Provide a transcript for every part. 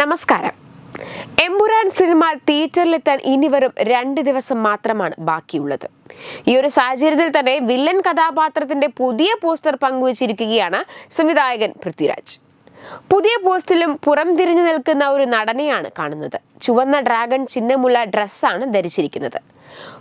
നമസ്കാരം. എമ്പുരാൻ സിനിമ തിയേറ്ററിലെത്താൻ ഇനി വരും രണ്ട് ദിവസം മാത്രമാണ് ബാക്കിയുള്ളത്. ഈ ഒരു സാഹചര്യത്തിൽ തന്നെ വില്ലൻ കഥാപാത്രത്തിന്റെ പുതിയ പോസ്റ്റർ പങ്കുവച്ചിരിക്കുകയാണ് സംവിധായകൻ പൃഥ്വിരാജ്. പുതിയ പോസ്റ്റിലും പുറം തിരിഞ്ഞു നിൽക്കുന്ന ഒരു നടനെയാണ് കാണുന്നത്. ചുവന്ന ഡ്രാഗൺ ചിഹ്നമുള്ള ഡ്രസ്സാണ് ധരിച്ചിരിക്കുന്നത്.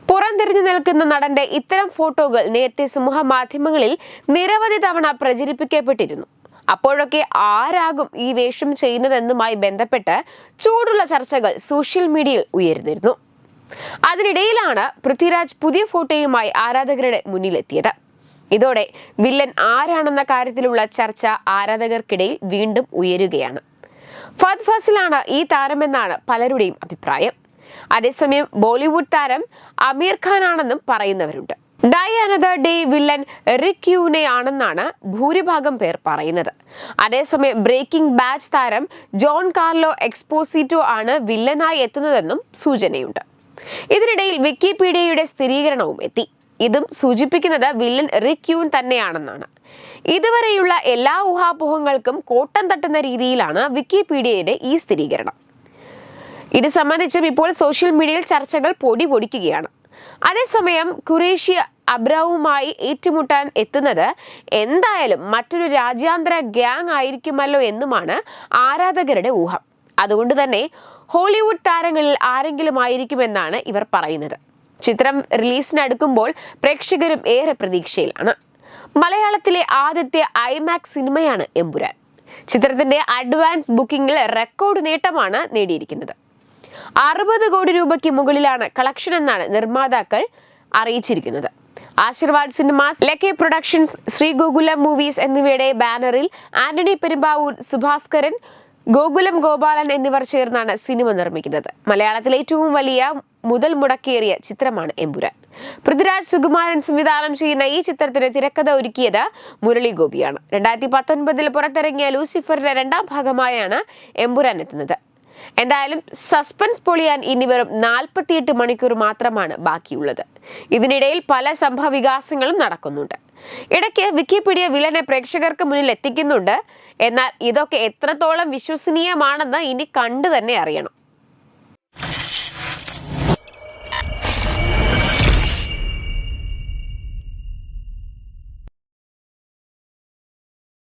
പുറം തിരിഞ്ഞു നിൽക്കുന്ന നടന്റെ ഇത്തരം ഫോട്ടോകൾ നേരത്തെ സമൂഹ മാധ്യമങ്ങളിൽ നിരവധി തവണ പ്രചരിപ്പിക്കപ്പെട്ടിരുന്നു. അപ്പോഴൊക്കെ ആരാകും ഈ വേഷം ചെയ്യുന്നതെന്നുമായി ബന്ധപ്പെട്ട് ചൂടുള്ള ചർച്ചകൾ സോഷ്യൽ മീഡിയയിൽ ഉയർന്നിരുന്നു അതിനിടയിലാണ് പൃഥ്വിരാജ് പുതിയ ഫോട്ടോയുമായി ആരാധകരുടെ മുന്നിലെത്തിയത്. ഇതോടെ വില്ലൻ ആരാണെന്ന കാര്യത്തിലുള്ള ചർച്ച ആരാധകർക്കിടയിൽ വീണ്ടും ഉയരുകയാണ്. ഫത് ഫസിലാണ് ഈ താരമെന്നാണ് പലരുടെയും അഭിപ്രായം. അതേസമയം ബോളിവുഡ് താരം അമീർ ഖാൻ ആണെന്നും പറയുന്നവരുണ്ട്. Die Another Day villain Rick ആണെന്നാണ് ഭൂരിഭാഗം പേർ പറയുന്നത്. അതേസമയം ബ്രേക്കിംഗ് ബാച്ച് താരം ജോൺ കാർലോ എക്സ്പോസിറ്റോ ആണ് വില്ലനായി എത്തുന്നതെന്നും സൂചനയുണ്ട്. ഇതിനിടയിൽ വിക്കിപീഡിയയുടെ സ്ഥിരീകരണവും എത്തി. ഇതും സൂചിപ്പിക്കുന്നത് വില്ലൻ റിക് യൂൻ തന്നെയാണെന്നാണ്. ഇതുവരെയുള്ള എല്ലാ ഊഹാപോഹങ്ങൾക്കും കോട്ടം തട്ടുന്ന രീതിയിലാണ് വിക്കിപീഡിയയുടെ ഈ സ്ഥിരീകരണം. ഇത് സംബന്ധിച്ചും ഇപ്പോൾ സോഷ്യൽ മീഡിയയിൽ ചർച്ചകൾ പൊടി പൊടിക്കുകയാണ്. അതേസമയം കുറേഷ്യ അബ്രാവുമായി ഏറ്റുമുട്ടാൻ എത്തുന്നത് എന്തായാലും മറ്റൊരു രാജ്യാന്തര ഗ്യാങ് ആയിരിക്കുമല്ലോ എന്നുമാണ് ആരാധകരുടെ ഊഹം. അതുകൊണ്ട് തന്നെ ഹോളിവുഡ് താരങ്ങളിൽ ആരെങ്കിലും ആയിരിക്കുമെന്നാണ് ഇവർ പറയുന്നത്. ചിത്രം റിലീസിനടുക്കുമ്പോൾ പ്രേക്ഷകരും ഏറെ പ്രതീക്ഷയിലാണ്. മലയാളത്തിലെ ആദ്യത്തെ ഐമാക്സ് സിനിമയാണ് എമ്പുരാൻ. ചിത്രത്തിന്റെ അഡ്വാൻസ് ബുക്കിംഗിൽ റെക്കോർഡ് നേട്ടമാണ് നേടിയിരിക്കുന്നത്. അറുപത് കോടി രൂപയ്ക്ക് മുകളിലാണ് കളക്ഷൻ എന്നാണ് നിർമ്മാതാക്കൾ അറിയിച്ചിരിക്കുന്നത്. Aashirvad cinemas Lyca productions Sree Gokulam movies എന്നിവയുടെ ബാനറിൽ ആന്റണി പെരുമ്പാവൂർ സുഭാസ്കരൻ ഗോകുലം ഗോപാലൻ എന്നിവർ ചേർന്നാണ് സിനിമ നിർമ്മിക്കുന്നത്. മലയാളത്തിലെ ഏറ്റവും വലിയ മുതൽ മുടക്കേറിയ ചിത്രമാണ് എമ്പുരാൻ. പൃഥ്വിരാജ് സുകുമാരൻ സംവിധാനം ചെയ്യുന്ന ഈ ചിത്രത്തിന് തിരക്കഥ ഒരുക്കിയത് മുരളി ഗോപിയാണ്. രണ്ടായിരത്തി പത്തൊൻപതിൽ പുറത്തിറങ്ങിയ ലൂസിഫറിന്റെ രണ്ടാം ഭാഗമായാണ് എമ്പുരാൻ എത്തുന്നത്. എന്തായാലും സസ്പെൻസ് പൊളിയാൻ ഇനി വെറും നാൽപ്പത്തിയെട്ട് മണിക്കൂർ മാത്രമാണ് ബാക്കിയുള്ളത്. ഇതിനിടയിൽ പല സംഭവ വികാസങ്ങളും നടക്കുന്നുണ്ട്. ഇടയ്ക്ക് വിക്കിപീഡിയ വിലനെ പ്രേക്ഷകർക്ക് മുന്നിൽ എത്തിക്കുന്നുണ്ട്. എന്നാൽ ഇതൊക്കെ എത്രത്തോളം വിശ്വസനീയമാണെന്ന് ഇനി കണ്ടു തന്നെ അറിയണം.